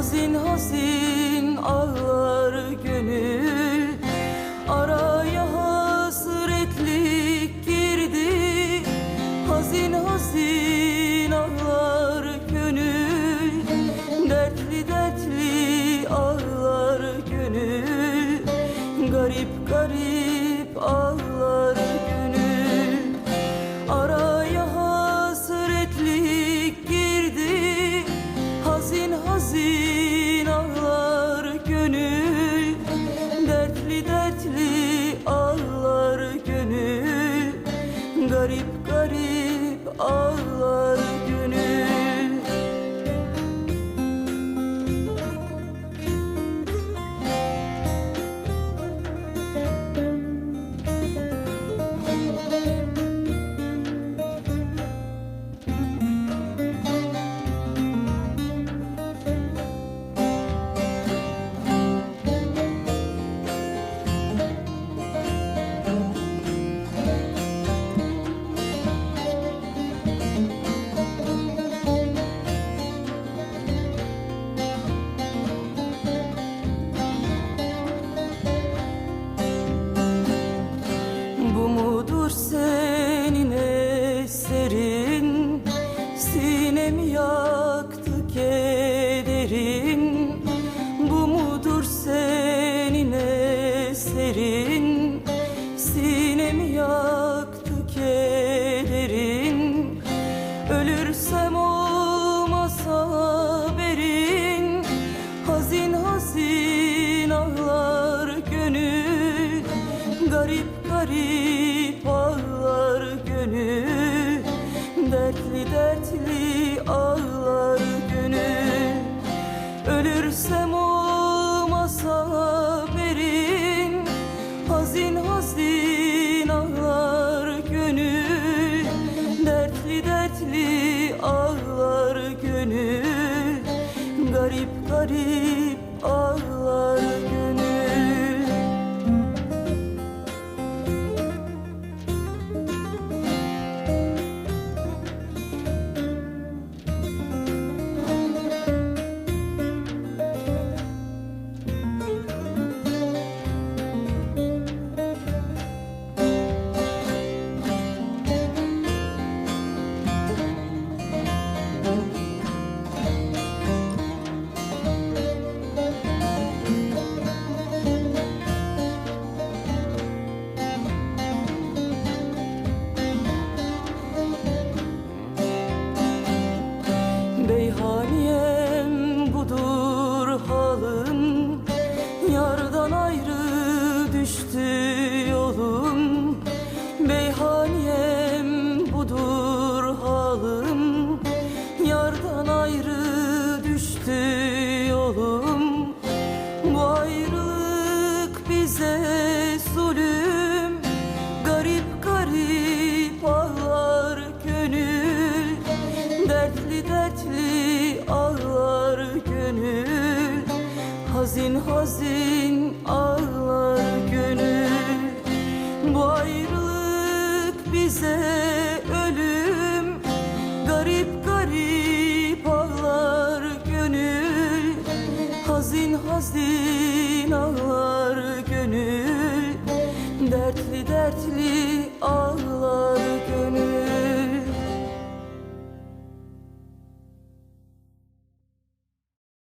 Hazin hazin ağlar gönül. Araya hasretlik girdi. Hazin hazin ağlar gönül. Dertli dertli ağlar gönül. Garip garip ağlar gönül. Araya Garip garip Ölürsem olmaz haberin Hazin hazin ağlar gönül. Garip garip ağlar gönül. Dertli dertli ağlar gönül. Ölürsem olmaz haberin Hazin hazin ağlar gönül. Dertli dertli ağlar gönül Garip garip ağlar Dertli dertli ağlar gönül. Hazin hazin ağlar gönül. Bu ayrılık bize ölüm. Garip garip ağlar gönül. Hazin hazin ağlar gönül. Dertli dertli ağlar